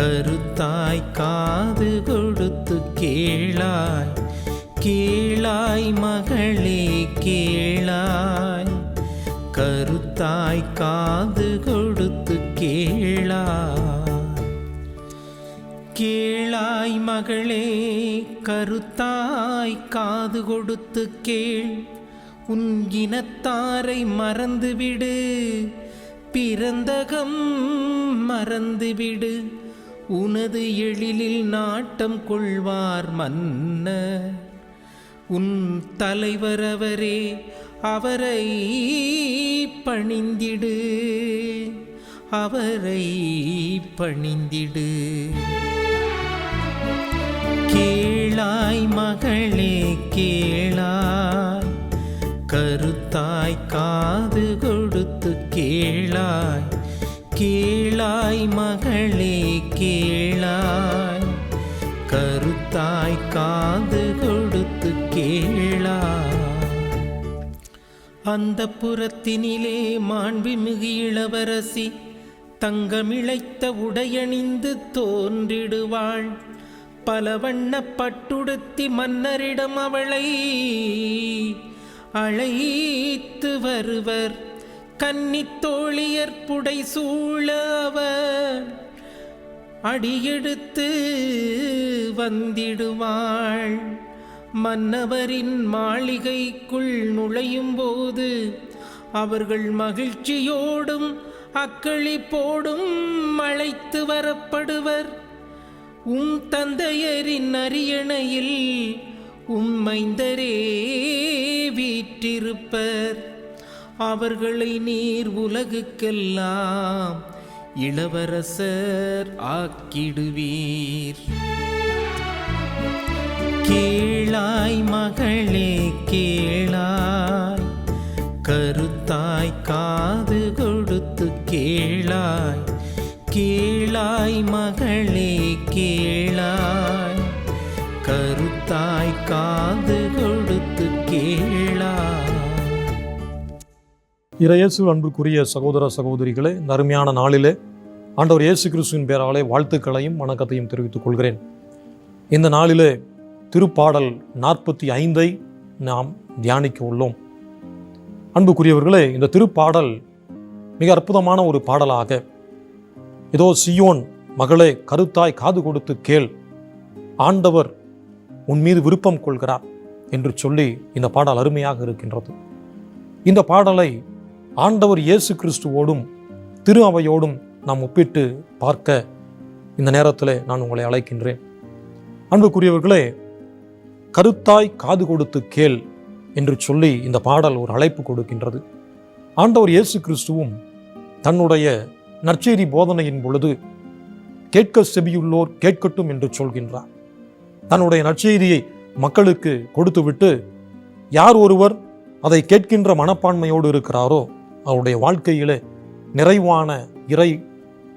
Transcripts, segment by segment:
கருத்தாய் காது கொடுத்து கேளாய். கேளாய் மகளே கேளாய். கருத்தாய் காது கொடுத்து கேளாய். கேளாய் மகளே கருத்தாய் காது கொடுத்து கேள். உன் இனத்தாரை மறந்துவிடு. பிறந்தகம் மறந்துவிடு. உனது எழிலில் நாட்டம் கொள்வார் மன்ன உன் தலைவர் அவரே அவரை பணிந்திடு. அவரை பணிந்திடு. கேளாய் மகளே கேளாய். கருத்தாய் காது கொடுத்து கேளாய். கேளாய் மகளே கேளாய் கருத்தாய் காது கொடுத்து கேளாய். அந்த புறத்தினிலே மாண்புமிகு இளவரசி தங்கமிழைத்த உடையணிந்து தோன்றிடுவாள். பல வண்ண பட்டுடுத்தி மன்னரிடம் அவளை அழைத்து வருவர். கன்னித்தோழியற்புடை புடை சூழ அவர் அடியெடுத்து வந்திடுவாள். மன்னவரின் மாளிகைக்குள் நுழையும் போது அவர்கள் மகிழ்ச்சியோடும் அக்களிப்போடும் அழைத்து வரப்படுவர். உம் தந்தையரின் அரியணையில் உம்மைந்தரே வீற்றிருப்பர். அவர்களை நீர் உலகுக்கெல்லாம் இளவரசர் ஆக்கிடுவீர். கேளாய் மகளே கேளாய் கருத்தாய் காது கொடுத்து கேளாய் கேளாய் மகளே கேளாய் கருத்தாய் காது கொடுத்து கேள் இறையேசு அன்புக்குரிய சகோதர சகோதரிகளே நறுமையான அருமையான நாளிலே ஆண்டவர் இயேசு கிறிஸ்துவின் பேராலே வாழ்த்துக்களையும் வணக்கத்தையும் தெரிவித்துக் கொள்கிறேன். இந்த நாளிலே திருப்பாடல் நாற்பத்தி ஐந்தை நாம் தியானிக்க உள்ளோம். அன்புக்குரியவர்களே இந்த திருப்பாடல் மிக அற்புதமான ஒரு பாடலாக இதோ சியோன் மகளே கருத்தாய் காது கொடுத்து கேள் ஆண்டவர் உன் மீது விருப்பம் கொள்கிறார் என்று சொல்லி இந்த பாடல் அருமையாக இருக்கின்றது. இந்த பாடலை ஆண்டவர் இயேசு கிறிஸ்துவோடும் திரு அவையோடும் நாம் ஒப்பிட்டு பார்க்க இந்த நேரத்தில் நான் உங்களை அழைக்கின்றேன். அன்புக்குரியவர்களே கருத்தாய் காது கொடுத்து கேள் என்று சொல்லி இந்த பாடல் ஒரு அழைப்பு கொடுக்கின்றது. ஆண்டவர் இயேசு கிறிஸ்துவும் தன்னுடைய நற்செய்தி போதனையின் பொழுது கேட்க செவியுள்ளோர் கேட்கட்டும் என்று சொல்கின்றார். தன்னுடைய நற்செய்தியை மக்களுக்கு கொடுத்துவிட்டு யார் ஒருவர் அதை கேட்கின்ற மனப்பான்மையோடு இருக்கிறாரோ அவருடைய வாழ்க்கையிலே நிறைவான இறை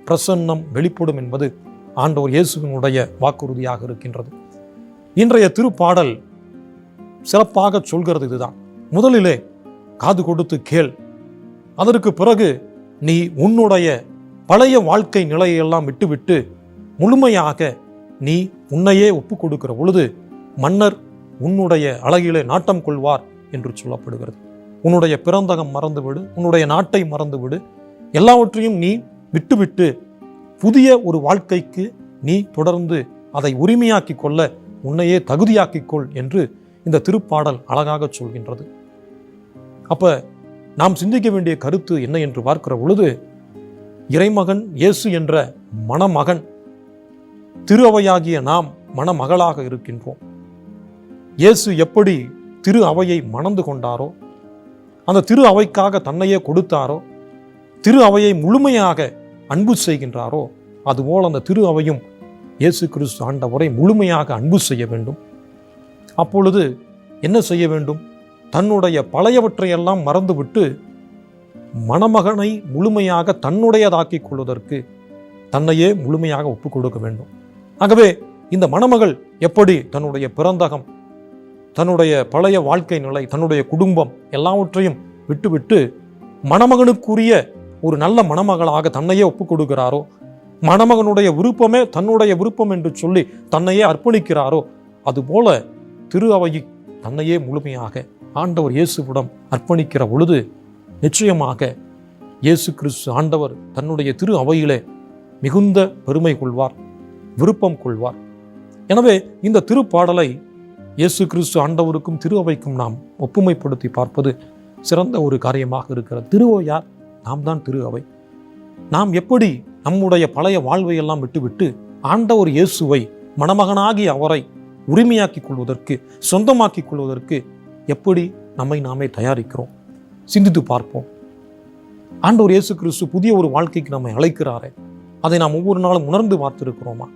பிரசன்னம் வெளிப்படும் என்பது ஆண்டவர் இயேசுவினுடைய வாக்குறுதியாக இருக்கின்றது. இன்றைய திருப்பாடல் சிறப்பாக சொல்கிறது இதுதான். முதலிலே காது கொடுத்து கேள். அதற்கு பிறகு நீ உன்னுடைய பழைய வாழ்க்கை நிலையெல்லாம் விட்டுவிட்டு முழுமையாக நீ உன்னையே ஒப்பு கொடுக்கிற பொழுது மன்னர் உன்னுடைய அழகிலே நாட்டம் கொள்வார் என்று சொல்லப்படுகிறது. உன்னுடைய பிறந்தகம் மறந்துவிடு உன்னுடைய நாட்டை மறந்துவிடு. எல்லாவற்றையும் நீ விட்டுவிட்டு புதிய ஒரு வாழ்க்கைக்கு நீ தொடர்ந்து அதை உரிமையாக்கிக் கொள்ள உன்னையே தகுதியாக்கிக் கொள் என்று இந்த திருப்பாடல் அழகாக சொல்கின்றது. அப்ப நாம் சிந்திக்க வேண்டிய கருத்து என்ன என்று பார்க்கிற பொழுது இறைமகன் இயேசு என்ற மணமகன் திரு அவையாகிய நாம் மணமகளாக இருக்கின்றோம். இயேசு எப்படி திரு அவையை மணந்து கொண்டாரோ அந்த திரு அவைக்காக தன்னையே கொடுத்தாரோ? திரு அவையை முழுமையாக அன்பு செய்கின்றாரோ? அதுபோல் அந்த திரு அவையும் இயேசு கிறிஸ்து ஆண்டவரை முழுமையாக அன்பு செய்ய வேண்டும். அப்பொழுது என்ன செய்ய வேண்டும்? தன்னுடைய பழையவற்றையெல்லாம் மறந்துவிட்டு மணமகனை முழுமையாக தன்னுடையதாக்கிக் கொள்வதற்கு தன்னையே முழுமையாக ஒப்புக் கொடுக்க வேண்டும். ஆகவே இந்த மணமகள் எப்படி தன்னுடைய பிறந்தகம் தன்னுடைய பழைய வாழ்க்கை நிலை தன்னுடைய குடும்பம் எல்லாவற்றையும் விட்டுவிட்டு மணமகனுக்குரிய ஒரு நல்ல மணமகளாக தன்னையே ஒப்புக் கொடுக்கிறாரோ? மணமகனுடைய விருப்பமே தன்னுடைய விருப்பம் என்று சொல்லி தன்னையே அர்ப்பணிக்கிறாரோ? அதுபோல திரு அவையை தன்னையே முழுமையாக ஆண்டவர் இயேசுவிடம் அர்ப்பணிக்கிற பொழுது நிச்சயமாக இயேசு கிறிஸ்து ஆண்டவர் தன்னுடைய திரு அவையிலே மிகுந்த பெருமை கொள்வார் விருப்பம் கொள்வார். எனவே இந்த திருப்பாடலை இயேசு கிறிஸ்து ஆண்டவருக்கும் திருவைக்கும் நாம் ஒப்புமைப்படுத்தி பார்ப்பது சிறந்த ஒரு காரியமாக இருக்கிறது. திருவையார் நாம் தான் திரு அவை நாம் எப்படி நம்முடைய பழைய வாழ்வை எல்லாம் விட்டுவிட்டு ஆண்டவர் இயேசுவை மணமகனாகி அவரை உரிமையாக்கிக் கொள்வதற்கு சொந்தமாக்கிக் கொள்வதற்கு எப்படி நம்மை நாமே தயாரிக்கிறோம்? சிந்தித்து பார்ப்போம். ஆண்டவர் இயேசு கிறிஸ்து புதிய ஒரு வாழ்க்கைக்கு நம்மை அழைக்கிறாரே. அதை நாம் ஒவ்வொரு நாளும் உணர்ந்து பார்த்திருக்கிறோமா?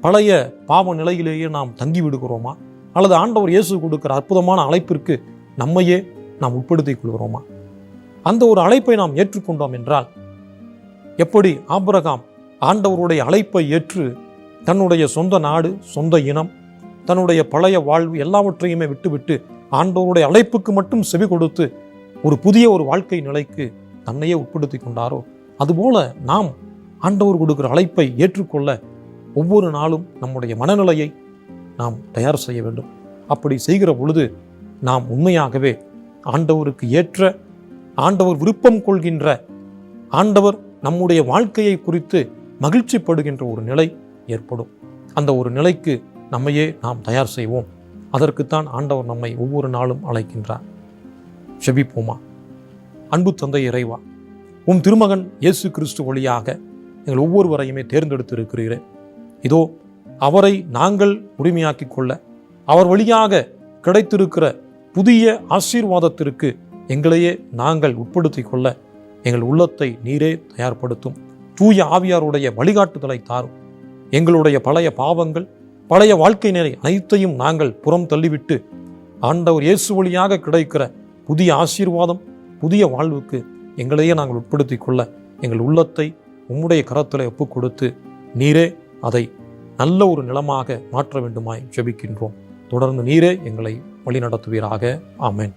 பழைய பாவ நிலையிலேயே நாம் தங்கி விடுகிறோமா அல்லது ஆண்டவர் இயேசு கொடுக்கிற அற்புதமான அழைப்பிற்கு நம்மையே நாம் உட்படுத்திக் கொள்கிறோமா? அந்த ஒரு அழைப்பை நாம் ஏற்றுக்கொண்டோம் என்றால் எப்படி ஆபரகாம் ஆண்டவருடைய அழைப்பை ஏற்று தன்னுடைய சொந்த நாடு சொந்த இனம் தன்னுடைய பழைய வாழ்வு எல்லாவற்றையுமே விட்டுவிட்டு ஆண்டவருடைய அழைப்புக்கு மட்டும் செவி கொடுத்து ஒரு புதிய ஒரு வாழ்க்கை நிலைக்கு தன்னையே உட்படுத்தி கொண்டாரோ? அதுபோல நாம் ஆண்டவர் கொடுக்கிற அழைப்பை ஏற்றுக்கொள்ள ஒவ்வொரு நாளும் நம்முடைய மனநிலையை நாம் தயார் செய்ய வேண்டும். அப்படி செய்கிற பொழுது நாம் உண்மையாகவே ஆண்டவருக்கு ஏற்ற ஆண்டவர் விருப்பம் கொள்கின்ற ஆண்டவர் நம்முடைய வாழ்க்கையை குறித்து மகிழ்ச்சிப்படுகின்ற ஒரு நிலை ஏற்படும். அந்த ஒரு நிலைக்கு நம்மையே நாம் தயார் செய்வோம். அதற்குத்தான் ஆண்டவர் நம்மை ஒவ்வொரு நாளும் அழைக்கின்றார். செபிப்போமா? அன்பு தந்தை இறைவா உம் திருமகன் இயேசு கிறிஸ்து வழியாக எங்கள் ஒவ்வொருவரையுமே தேர்ந்தெடுத்து இதோ அவரை நாங்கள் உரிமையாக்கிக் கொள்ள அவர் வழியாக கிடைத்திருக்கிற புதிய ஆசீர்வாதத்திற்கு எங்களையே நாங்கள் உட்படுத்திக் கொள்ள எங்கள் உள்ளத்தை நீரே தயார்படுத்தும். தூய ஆவியாருடைய வழிகாட்டுதலை தாரும். எங்களுடைய பழைய பாவங்கள் பழைய வாழ்க்கை நிலை அனைத்தையும் நாங்கள் புறம் தள்ளிவிட்டு ஆண்டவர் இயேசு வழியாக கிடைக்கிற புதிய ஆசீர்வாதம் புதிய வாழ்வுக்கு எங்களையே நாங்கள் உட்படுத்திக் கொள்ள எங்கள் உள்ளத்தை உம்முடைய கரத்தில் ஒப்புக் கொடுத்து நீரே அதை நல்ல ஒரு நிலமாக மாற்ற வேண்டுமாய் ஜெபிக்கின்றோம். தொடர்ந்து நீரே எங்களை வழிநடத்துவீராக. ஆமேன்.